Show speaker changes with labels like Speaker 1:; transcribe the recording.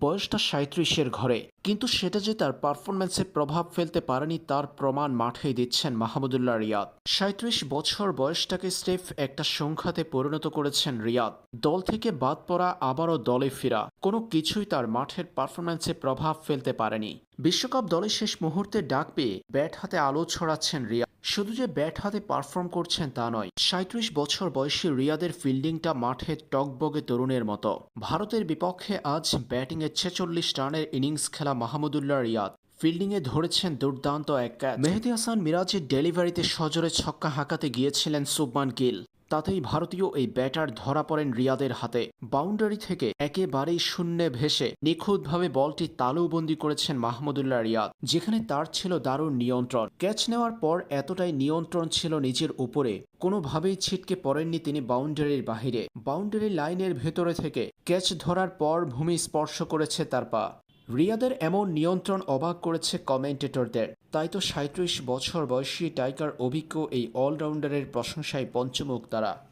Speaker 1: বয়সটা সাঁত্রিশের ঘরে। কিন্তু সেটা যে তার পারফরম্যান্সে প্রভাব ফেলতে পারেনি তার প্রমাণ মাঠেই দিচ্ছেন মাহমুদুল্লাহ রিয়াদ। সাঁত্রিশ বছর বয়সটাকে স্রেফ একটা সংখ্যাতে পরিণত করেছেন রিয়াদ। দল থেকে বাদ পড়া আবারও দলে ফেরা। কোনো কিছুই তার মাঠের পারফরম্যান্সে প্রভাব ফেলতে পারেনি। বিশ্বকাপ দলে শেষ মুহূর্তে ডাক পেয়ে ব্যাট হাতে আলো ছড়াচ্ছেন রিয়াদ। শুধু যে ব্যাট হাতে পারফর্ম করছেন তা নয় সাঁত্রিশ বছর বয়সী রিয়াদের ফিল্ডিংটা মাঠে টকবগে তরুণের মতো। ভারতের বিপক্ষে আজ ব্যাটিংয়ে ছেচল্লিশ রানের ইনিংস খেলা মাহমুদুল্লাহ রিয়াদ। ফিল্ডিংয়ে ধরেছেন দুর্দান্ত এক ক্যাচ মেহেদি হাসান মিরাজের ডেলিভারিতে সজোরে ছক্কা হাঁকাতে গিয়েছিলেন সুবমান গিল। তাতেই ভারতীয় এই ব্যাটার ধরা পড়েন রিয়াদের হাতে। বাউন্ডারি থেকে একেবারেই শূন্যে ভেসে নিখুঁতভাবে বলটি তালুবন্দি করেছেন মাহমুদুল্লাহ রিয়াদ, যেখানে তার ছিল দারুণ নিয়ন্ত্রণ। ক্যাচ নেওয়ার পর এতটাই নিয়ন্ত্রণ ছিল নিজের উপরে। কোনোভাবেই ছিটকে পড়েননি তিনি বাউন্ডারির বাহিরে। বাউন্ডারি লাইনের ভেতরে থেকে ক্যাচ ধরার পর ভূমি স্পর্শ করেছে তার পা। রিয়াদের এমন নিয়ন্ত্রণ অবাক করেছে কমেন্টেটরদের। তাই তো সাঁত্রিশ বছর বয়সী টাইকার অভিজ্ঞ এই অলরাউন্ডারের প্রশংসায় পঞ্চমুখ তারা।